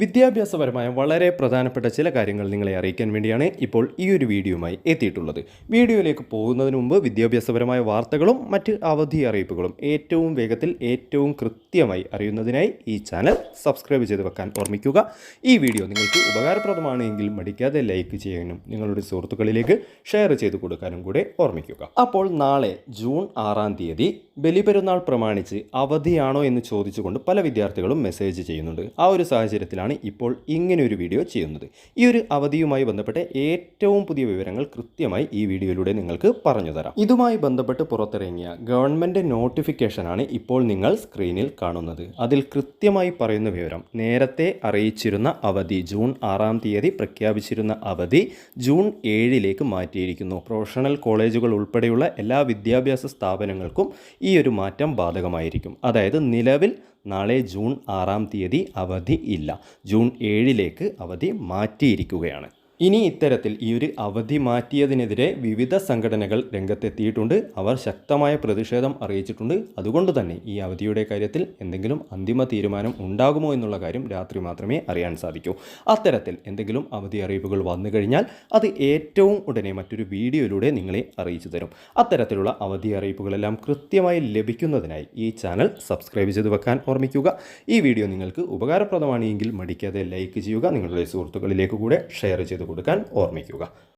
വിദ്യാഭ്യാസപരമായ വളരെ പ്രധാനപ്പെട്ട ചില കാര്യങ്ങൾ നിങ്ങളെ അറിയിക്കാൻ വേണ്ടിയാണ് ഇപ്പോൾ ഈ ഒരു വീഡിയോയുമായി എത്തിയിട്ടുള്ളത്. വീഡിയോയിലേക്ക് പോകുന്നതിന് മുമ്പ് വിദ്യാഭ്യാസപരമായ വാർത്തകളും മറ്റ് അവധി അറിയിപ്പുകളും ഏറ്റവും വേഗത്തിൽ ഏറ്റവും കൃത്യമായി അറിയുന്നതിനായി ഈ ചാനൽ സബ്സ്ക്രൈബ് ചെയ്ത് വെക്കാൻ ഓർമ്മിക്കുക. ഈ വീഡിയോ നിങ്ങൾക്ക് ഉപകാരപ്രദമാണെങ്കിൽ മടിക്കാതെ ലൈക്ക് ചെയ്യാനും നിങ്ങളുടെ സുഹൃത്തുക്കളിലേക്ക് ഷെയർ ചെയ്ത് കൊടുക്കാനും കൂടെ ഓർമ്മിക്കുക. അപ്പോൾ നാളെ ജൂൺ ആറാം തീയതി ബലിപെരുന്നാൾ പ്രമാണിച്ച് അവധിയാണോ എന്ന് ചോദിച്ചുകൊണ്ട് പല വിദ്യാർത്ഥികളും മെസ്സേജ് ചെയ്യുന്നുണ്ട്. ആ ഒരു സാഹചര്യത്തിലാണ് ഇപ്പോൾ ഇങ്ങനെ ഒരു വീഡിയോ ചെയ്യുന്നത്. ഈ ഒരു അവധിയുമായി ബന്ധപ്പെട്ട ഏറ്റവും പുതിയ വിവരങ്ങൾ കൃത്യമായി ഈ വീഡിയോയിലൂടെ നിങ്ങൾക്ക് പറഞ്ഞു തരാം. ഇതുമായി ബന്ധപ്പെട്ട് പുറത്തിറങ്ങിയ ഗവൺമെന്റ് നോട്ടിഫിക്കേഷനാണ് ഇപ്പോൾ നിങ്ങൾ സ്ക്രീനിൽ കാണുന്നത്. അതിൽ കൃത്യമായി പറയുന്ന വിവരം നേരത്തെ അറിയിച്ചിരുന്ന അവധി ജൂൺ ആറാം തീയതി പ്രഖ്യാപിച്ചിരുന്ന അവധി ജൂൺ ഏഴിലേക്ക് മാറ്റിയിരിക്കുന്നു. പ്രൊഫഷണൽ കോളേജുകൾ ഉൾപ്പെടെയുള്ള എല്ലാ വിദ്യാഭ്യാസ സ്ഥാപനങ്ങൾക്കും ഈ ഒരു മാറ്റം ബാധകമായിരിക്കും. അതായത് നിലവിൽ നാളെ ജൂൺ ആറാം തീയതി അവധി ഇല്ല. ജൂൺ ഏഴിലേക്ക് അവധി മാറ്റിയിരിക്കുകയാണ്. ഇനി ഇത്തരത്തിൽ ഈ ഒരു അവധി മാറ്റിയതിനെതിരെ വിവിധ സംഘടനകൾ രംഗത്തെത്തിയിട്ടുണ്ട്. അവർ ശക്തമായ പ്രതിഷേധം അറിയിച്ചിട്ടുണ്ട്. അതുകൊണ്ട് തന്നെ ഈ അവധിയുടെ കാര്യത്തിൽ എന്തെങ്കിലും അന്തിമ തീരുമാനം ഉണ്ടാകുമോ എന്നുള്ള കാര്യം രാത്രി മാത്രമേ അറിയാൻ സാധിക്കൂ. അത്തരത്തിൽ എന്തെങ്കിലും അവധി അറിയിപ്പുകൾ വന്നു കഴിഞ്ഞാൽ അത് ഏറ്റവും ഉടനെ മറ്റൊരു വീഡിയോയിലൂടെ നിങ്ങളെ അറിയിച്ചു തരും. അത്തരത്തിലുള്ള അവധി അറിയിപ്പുകളെല്ലാം കൃത്യമായി ലഭിക്കുന്നതിനായി ഈ ചാനൽ സബ്സ്ക്രൈബ് ചെയ്ത് വെക്കാൻ ഓർമ്മിക്കുക. ഈ വീഡിയോ നിങ്ങൾക്ക് ഉപകാരപ്രദമാണെങ്കിൽ മടിക്കാതെ ലൈക്ക് ചെയ്യുക. നിങ്ങളുടെ സുഹൃത്തുക്കളിലേക്ക് കൂടെ ഷെയർ ചെയ്ത് കൊടുക്കാൻ ഓർമ്മിക്കുക